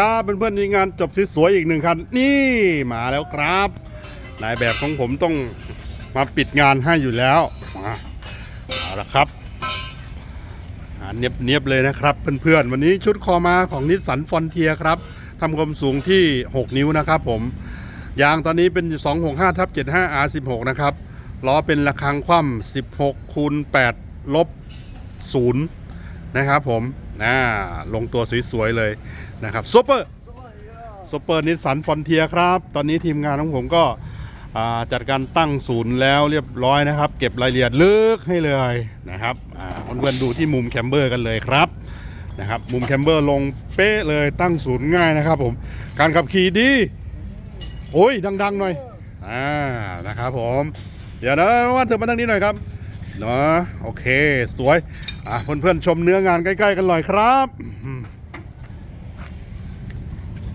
ครับเพื่อนๆนี่งานจบสวยๆอีกหนึ่งคันนี่มาแล้วครับนายแบบของผมต้องมาปิดงานให้อยู่แล้วมาเอาละครับเนียบเนียบๆเลยนะครับเพื่อนๆวันนี้ชุดคอมาของนิสสันฟอนเทียครับทำความสูงที่ 6 นิ้วนะครับผมยางตอนนี้เป็น 265ทับ75 R16 นะครับล้อเป็นระฆังคว่ำ16คูณ8ลบ0นะครับผม น่าลงตัวสวยๆเลยนะครับซูเปอร์ซูเปอร์นิสสันฟอนเทียครับ ตอนนี้ทีมงานของผมก็จัดการตั้งศูนย์แล้วเรียบร้อยนะครับ เก็บรายละเอียดลึกให้เลยนะครับอ่าเพื่อนๆดูที่มุมแคมเบอร์กันเลยครับนะครับมุมแคมเบอร์ลงเป๊ะเลยตั้งศูนย์ง่ายนะครับผมการขับขี่ดี โอ้ยดัง ๆ หน่อยอ่านะครับผม เดี๋ยวนะว่าเธอมาทางนี้หน่อยครับเนาะโอเค สวย อะเพื่อนๆชมเนื้องานใกล้ๆกันหน่อยครับ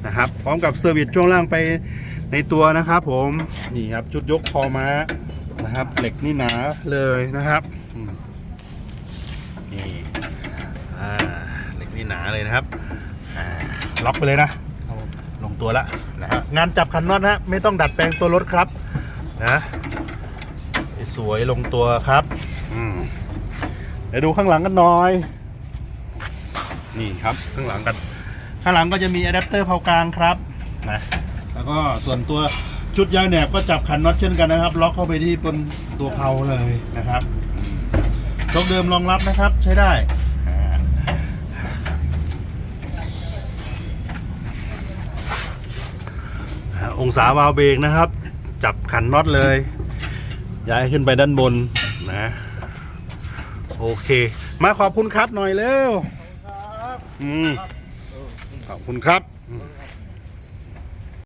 นะครับพร้อมกับเซอร์วิสช่วงล่างไปในตัวนะครับผมนี่ครับชุดยกคอม้านะครับ เหล็กนี่หนาเลยนะครับนี่อ่าเหล็กนี่หนาเลยนะครับล็อกไปเลยนะลงตัวละนะฮะงานจับคันน็อตนะไม่ต้องดัดแปลงตัวรถครับนะสวยลงตัวครับ อืม เดี๋ยวดูข้างหลังกันหน่อย นี่ครับข้างหลังกัน ข้างหลังก็จะมีอะแดปเตอร์เผากลางครับนะแล้วก็ส่วนตัวชุดยางแหนบก็จับขันน็อตเช่นกันนะครับ ล็อกเข้าไปที่บนตัวเพาเลยนะครับชกเดิมรองรับนะครับใช้ได้อ่าอ่าองศาวาล์วเบรกนะครับ จับขันน็อตเลย ย้ายขึ้นไปด้านบนนะ โอเค มาขอบคุณครับหน่อยเร็วอืมขอบคุณครับอืม